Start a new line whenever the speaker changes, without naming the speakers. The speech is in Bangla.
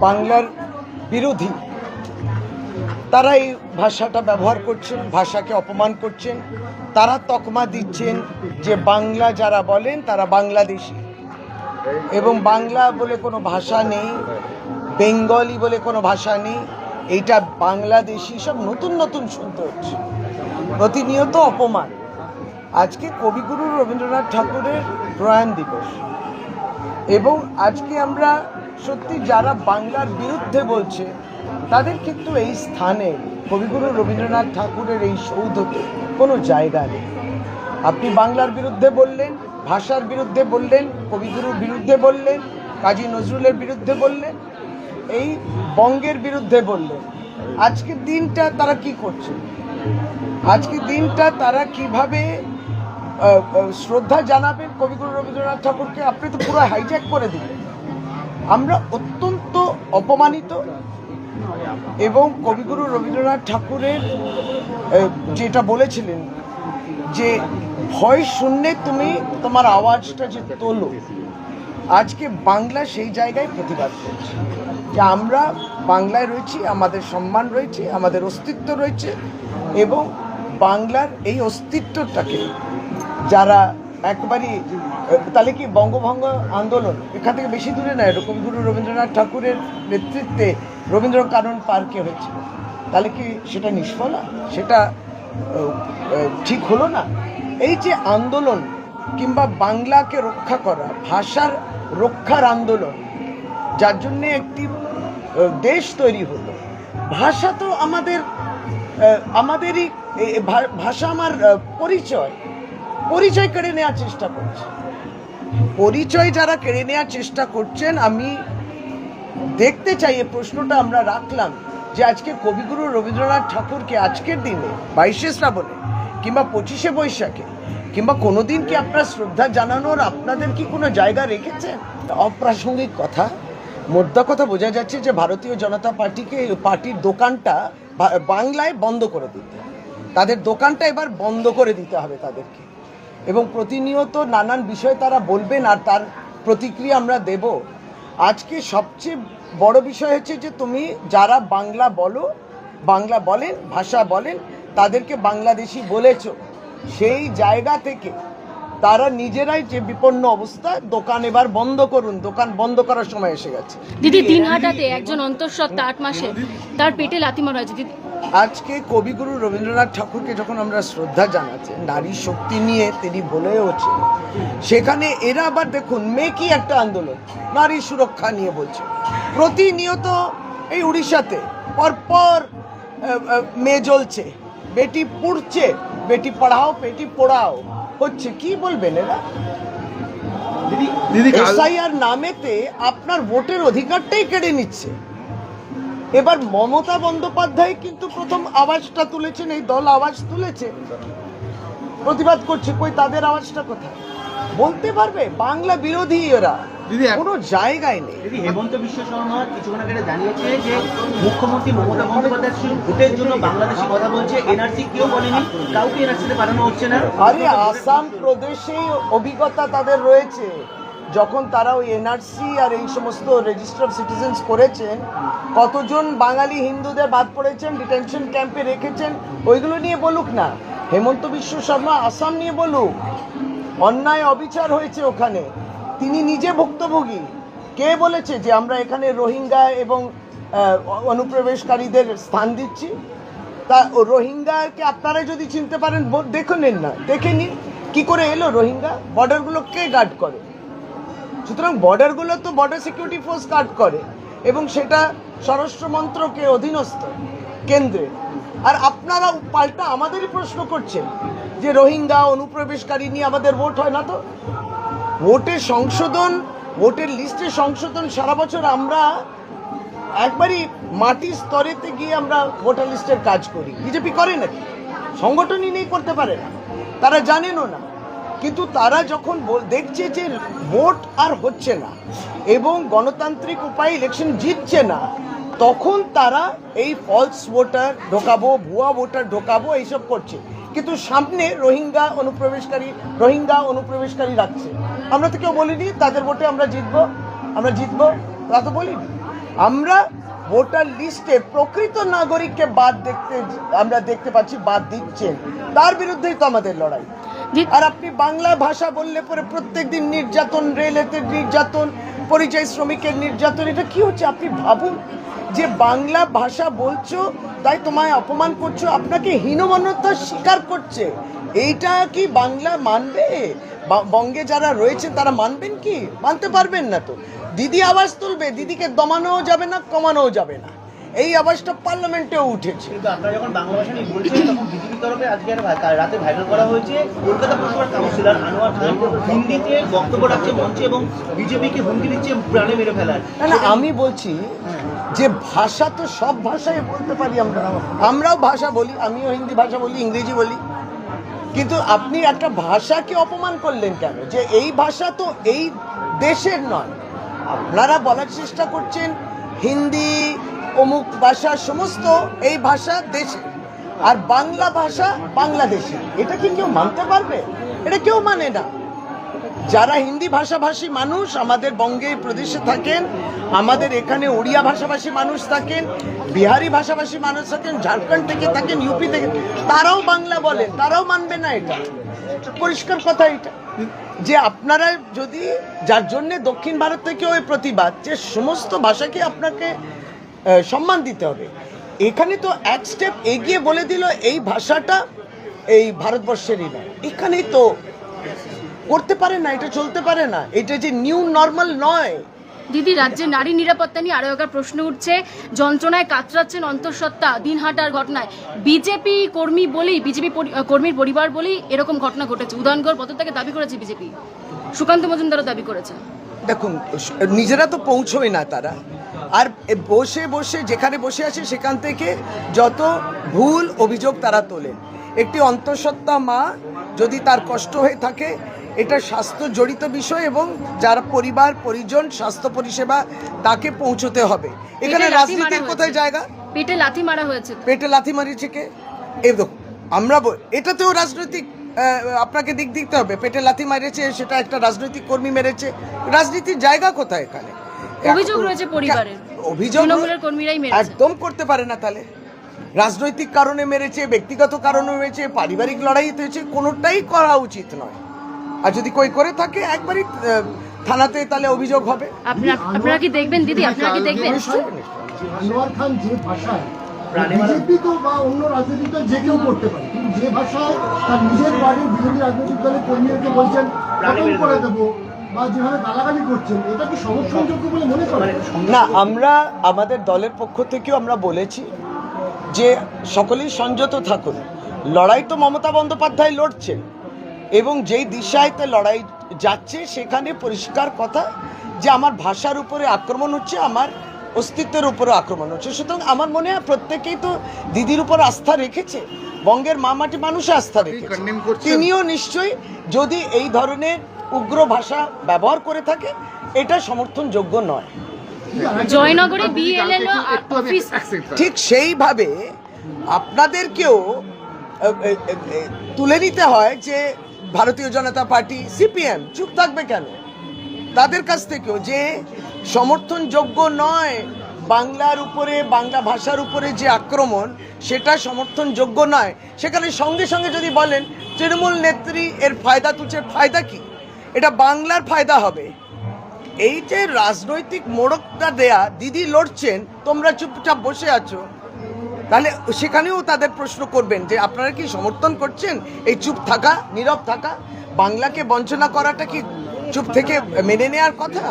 বাংলার বিরোধী। তারা এই ভাষাটা ব্যবহার করছেন, ভাষাকে অপমান করছেন। তারা তকমা দিচ্ছেন যে বাংলা যারা বলেন তারা বাংলাদেশি। এবং বাংলা বলে কোনো ভাষা নেই, বেঙ্গলি বলে কোনো ভাষা নেই, এইটা বাংলাদেশি সব নতুন নতুন শুনতে হচ্ছে। প্রতিনিয়ত অপমান। আজকে কবিগুরু রবীন্দ্রনাথ ঠাকুরের প্রয়াণ দিবস। এবং আজকে আমরা সত্যি যারা বাংলার বিরুদ্ধে বলছে, তাদের কিন্তু এই স্থানে কবিগুরু রবীন্দ্রনাথ ঠাকুরের এই সৌধতে কোনো জায়গা নেই। আপনি বাংলার বিরুদ্ধে বললেন, ভাষার বিরুদ্ধে বললেন, কবিগুরুর বিরুদ্ধে বললেন, কাজী নজরুলের বিরুদ্ধে বললেন, এই বঙ্গের বিরুদ্ধে বললেন আজকের দিনটা তারা কি করছে? আজকের দিনটা তারা কীভাবে শ্রদ্ধা জানাবেন কবিগুরু রবীন্দ্রনাথ ঠাকুরকে, আপনি তো পুরো হাইজ্যাক করে দিলেন। আমরা অত্যন্ত অপমানিত এবং কবিগুরু রবীন্দ্রনাথ ঠাকুরের যেটা বলেছিলেন যে ভয় শূন্যে তুমি তোমার আওয়াজটা যে তোলো, আজকে বাংলা সেই জায়গায় প্রতিবাদ করছে। যে আমরা বাংলায় রয়েছি, আমাদের সম্মান রয়েছে, আমাদের অস্তিত্ব রয়েছে এবং বাংলার এই অস্তিত্বটাকে যারা একবারই তাহলে কি বঙ্গভঙ্গ আন্দোলন এখান থেকে বেশি দূরে নয়? কবিগুরু রবীন্দ্রনাথ ঠাকুরের নেতৃত্বে রবীন্দ্র কানন পার্কে হয়েছিল। তাহলে কি সেটা নিষ্ফলা? সেটা ঠিক হলো না? এই যে আন্দোলন কিংবা বাংলাকে রক্ষা করা, ভাষার রক্ষার আন্দোলন, যার জন্যে একটি দেশ তৈরি হলো। ভাষা তো আমাদের আমাদেরই ভাষা আমার পরিচয়। পরিচয় কেড়ে নেওয়ার চেষ্টা করছে। পরিচয় যারা কেড়ে নেওয়ার চেষ্টা করছেন, আমি দেখতে চাই এই প্রশ্নটা আমরা রাখলাম যে আজকে কবিগুরু রবীন্দ্রনাথ ঠাকুরকে আজকের দিনে বাইশে শ্রাবণে কিংবা পঁচিশে বৈশাখে কিংবা কোনোদিন কি আপনার শ্রদ্ধা জানানোর আপনাদের কি কোনো জায়গা রেখেছেন? অপ্রাসঙ্গিক কথা। মোদ্দা কথা বোঝা যাচ্ছে যে ভারতীয় জনতা পার্টিকে পার্টির দোকানটা বাংলায় বন্ধ করে দিতে তাদের দোকানটা এবার বন্ধ করে দিতে হবে তাদেরকে। এবং প্রতিনিয়ত নানান বিষয় তারা বলবেন আর তার প্রতিক্রিয়া আমরা দেব। আজকে সবচেয়ে বড় বিষয় হচ্ছে যে তুমি যারা বাংলা বলো, বাংলা বলেন, ভাষা বলেন, তাদেরকে বাংলাদেশি বলেছ। সেই জায়গা থেকে তারা নিজেরাই যে বিপন্ন অবস্থা দোকান এবার বন্ধ করুন দোকান বন্ধ করার সময় এসে গেছে।
দিদি দিনহাটাতে একজন অন্তঃসত্ত্বা আট মাসে তার পেটে লাথি মারা হয়েছে। দিদি
আজকে কবিগুরু রবীন্দ্রনাথ ঠাকুরকে যখন আমরা শ্রদ্ধা জানাচ্ছি নারী শক্তি নিয়ে তিনি বলেওছে সেখানে এরা আবার দেখুন মেকি একটা আন্দোলন নারী সুরক্ষা নিয়ে বলছে। প্রতিনিয়ত এই উড়িষ্যাতে পরপর মেয়ে জ্বলছে বেটি পুড়ছে বেটি পড়াও বেটি পড়াও। হচ্ছে কি বলবেন এরা?
দিদি
এসআইআর নামেতে আপনার ভোটের অধিকারটাই কেড়ে নিচ্ছে। এবার মমতা বন্দ্যোপাধ্যায় কিন্তু প্রথম আওয়াজটা তুলেছেন এই দল আওয়াজ তুলেছে। প্রতিবাদ করছে কই তাদের আওয়াজটা কোথায়? বলতে পারবে বাংলা বিরোধী এরা।
দিদি,
কোনো জায়গায় নেই।
দিদি হেমন্ত বিশ্ব শর্মা কিছুক্ষণ আগে জানিয়েছে যে মুখ্যমন্ত্রী মমতা বন্দ্যোপাধ্যায় ভোটের জন্য বাংলাদেশি কথা বলছে এনআরসি কেউ বলেনি কাউকে এনআরসিতে পাঠানো হচ্ছে না।
আরে আসাম প্রদেশেই অভিজ্ঞতা তাদের রয়েছে। যখন তারা ওই এনআরসি আর এই সমস্ত রেজিস্টার অফ সিটিজেন্স করেছেন কতজন বাঙালি হিন্দুদের বাদ পড়েছেন ডিটেনশন ক্যাম্পে রেখেছেন ওইগুলো নিয়ে বলুক না। হেমন্ত বিশ্ব শর্মা আসাম নিয়ে বলুক। অন্যায় অবিচার হয়েছে ওখানে। তিনি নিজে ভুক্তভোগী। কে বলেছে যে আমরা এখানে রোহিঙ্গা এবং অনুপ্রবেশকারীদের স্থান দিচ্ছি? তা রোহিঙ্গাকে আপনারা যদি চিনতে পারেন দেখে নিন না। দেখে নিন, কি করে এলো রোহিঙ্গা? বর্ডারগুলো কে গার্ড করে? সুতরাং বর্ডারগুলো তো বর্ডার সিকিউরিটি ফোর্স গার্ড করে, এবং সেটা স্বরাষ্ট্র মন্ত্রকে অধীনস্থ কেন্দ্রে। আর আপনারা পাল্টা আমাদেরই প্রশ্ন করছেন যে রোহিঙ্গা অনুপ্রবেশকারী নিয়ে আমাদের ভোট হয় না তো? ভোটের সংশোধন, ভোটের লিস্টের সংশোধন সারা বছর আমরা একবারই মাটির স্তরেতে গিয়ে আমরা ভোটার লিস্টের কাজ করি। বিজেপি করে নাকি সংগঠনই নেই করতে পারে না। তারা জানেনও না। কিন্তু তারা যখন দেখছে যে ভোট আর হচ্ছে না এবং গণতান্ত্রিক উপায়ে ইলেকশন জিতছে না, তখন তারা এই ফলস ভোটার ঢোকাবো, ভুয়া ভোটার ঢোকাবো, এইসব করছে। কিন্তু সামনে রোহিঙ্গা অনুপ্রবেশকারী রোহিঙ্গা অনুপ্রবেশকারী রাখছে। আমরা তো কেউ বলিনি তাদের ভোটে আমরা জিতবো আমরা জিতবো তা তো বলিনি। আমরা ভোটার লিস্টে প্রকৃত নাগরিককে বাদ দেখতে আমরা দেখতে পাচ্ছি বাদ দিচ্ছেন। তার বিরুদ্ধেই তো আমাদের লড়াই। আর আপনি বাংলা ভাষা বললে পরে প্রত্যেকদিন নির্যাতন রেলেতে নির্যাতন পরিযায়ী শ্রমিকের নির্যাতন, এটা কি হচ্ছে? আপনি ভাবুন যে বাংলা ভাষা বলছো, তাই তোমায় অপমান করছ, আপনাকে হীনমান্যতা স্বীকার করছে। এইটা কি বাংলা মানবে? বঙ্গে যারা রয়েছে, তারা মানবেন কি? মানতে পারবেন না তো। দিদি আওয়াজ তুলবে, দিদিকে দমানোও যাবে না, কমানোও যাবে না। এই আওয়াজটা পার্লামেন্টেও উঠেছে।
কিন্তু আপনারা যখন বাংলা ভাষা নিয়ে বলছেন তখন বিজেপির তরফে আজকে রাতে ভাইরাল করা হয়েছে। কলকাতা পুরসভার কাউন্সিলর আনোয়ার খান হিন্দিতে বক্তব্য রাখছে মঞ্চে এবং বিজেপিকে হুমকি দিচ্ছে প্রাণে মেরে ফেলার।
না না আমি বলছি যে ভাষা তো সব ভাষায় বলতে পারি আমরা। আমরাও ভাষা বলি আমিও হিন্দি ভাষা বলি ইংরেজি বলি। কিন্তু আপনি একটা ভাষাকে অপমান করলেন কেন? যে এই ভাষা তো এই দেশের নয়। আপনারা বলার চেষ্টা করছেন হিন্দি অমুক ভাষা সমস্ত এই ভাষা দেশে। আর বাংলা ভাষা বাংলাদেশে। এটা কি কেউ মানতে পারবে? এটা কেউ মানে না। যারা হিন্দি ভাষাভাষী মানুষ, আমাদের বঙ্গে প্রদেশে থাকেন, আমাদের এখানে ওড়িয়া ভাষাভাষী মানুষ থাকেন, বিহারি ভাষাভাষী মানুষ থাকেন, ঝাড়খণ্ড থেকে থাকেন ইউপি থেকে, তারাও বাংলা বলেন তারাও মানবে না এটা। পরিষ্কার কথা এটা। যে আপনারা যদি, যার জন্যে দক্ষিণ ভারত থেকেও এই প্রতিবাদ, যে সমস্ত ভাষাকে আপনাকে সম্মান দিতে হবে। এখানে তো এক স্টেপ এগিয়ে বলে দিল এই ভাষাটা এই ভারতবর্ষেরই নয়। এখানেই তো করতে পারে না এটা চলতে পারে না। এটা যে নিউ নর্মাল নয়।
দিদি রাজ্যে নারী নিরাপত্তা নিয়ে আরও একবার প্রশ্ন উঠছে। যন্ত্রণায় কাতরাচ্ছেন অন্তঃসত্ত্বা দিন দিনহাটার ঘটনায়। বিজেপি কর্মী বলেই বিজেপি কর্মীর পরিবার বলেই এরকম ঘটনা ঘটেছে। উদয়নগড় পদত্যাগে দাবি করেছে বিজেপি। সুকান্ত মজুমদারও দাবি করেছে।
দেখুন নিজেরা তো পৌঁছয় না তারা। আর বসে বসে যেখানে বসে আছে সেখান থেকে যত ভুল অভিযোগ তারা তোলে। একটি অন্তঃসত্ত্বা মা যদি তার কষ্ট হয়ে থাকে এটা স্বাস্থ্য জড়িত বিষয় এবং যার পরিবার পরিজন স্বাস্থ্য পরিষেবা তাকে পৌঁছতে হবে। এখানে রাজনীতির কোথায় জায়গা?
পেটে লাথি মারা হয়েছে
পেটে লাথি মারিয়েছে কে? এই দেখো আমরা এটাতেও রাজনৈতিক আপনাকে দিক দিতে হবে। পেটে লাথি মারিয়েছে সেটা একটা রাজনৈতিক কর্মী মেরেছে। রাজনীতির জায়গা কোথায় এখানে?
অভিযোগ রয়েছে পরিবারের।
অভিযোগ
তৃণমূলের কর্মীরাই মেরেছে।
একদম করতে পারে না তাহলে রাজনৈতিক কারণে মেরেছে ব্যক্তিগত কারণে মেরেছে পারিবারিক লড়াই হয়েছে কোনোটাই করা উচিত নয় আর যদি কই করে থাকে একবারই থানাতে তাহলে অভিযোগ হবে
আপনারা কি দেখবেন দিদি আপনারা কি দেখবেন।
আনোয়ার খান যে ভাষায় বিজেপি তো বা অন্য রাজনৈতিক দল যে কেউ করতে পারে কিন্তু যে ভাষায় তার নিজের বাড়ির বিরোধী রাজনৈতিক দলের কর্মীদেরকে বলছেন খতম করে
দেবো।
মনে করেন?
না আমরা আমাদের দলের পক্ষ থেকেও আমরা বলেছি যে সকলেই সংযত থাকুন। লড়াই তো মমতা বন্দ্যোপাধ্যায় লড়ছেন এবং যেই দিশায়তে লড়াই যাচ্ছে সেখানে পরিষ্কার কথা যে আমার ভাষার উপরে আক্রমণ হচ্ছে আমার অস্তিত্বের উপরে আক্রমণ হচ্ছে। সুতরাং আমার মনে হয় প্রত্যেকেই তো দিদির উপর আস্থা রেখেছে বঙ্গের মামাটি মানুষ আস্থা রেখেছে। তিনিও নিশ্চয়ই যদি এই ধরনের উগ্র ভাষা ব্যবহার করে থাকে এটা সমর্থনযোগ্য নয়।
জয়নগরে বিএলএল অফিস
ঠিক সেইভাবে আপনাদেরকেও তুলে নিতে হয় যে ভারতীয় জনতা পার্টি সিপিএম চুপ থাকবে কেন? তাদের কাছ থেকেও যে সমর্থনযোগ্য নয় বাংলার উপরে বাংলা ভাষার উপরে যে আক্রমণ সেটা সমর্থনযোগ্য নয়। সেখানে সঙ্গে সঙ্গে যদি বলেন তৃণমূল নেত্রী এর ফায়দা তুলছে ফায়দা কি? এটা বাংলার ফায়দা হবে। এই যে রাজনৈতিক মোড়কটা দেয়া, দিদি লড়ছেন, তোমরা চুপচাপ বসে আছো। তাহলে সেখানেও তাদের প্রশ্ন করবেন যে, আপনারা কি সমর্থন করছেন? এই চুপ থাকা, নীরব থাকা? বাংলাকে বঞ্চনা করাটা কি চুপ থেকে মেনে নেওয়ার কথা?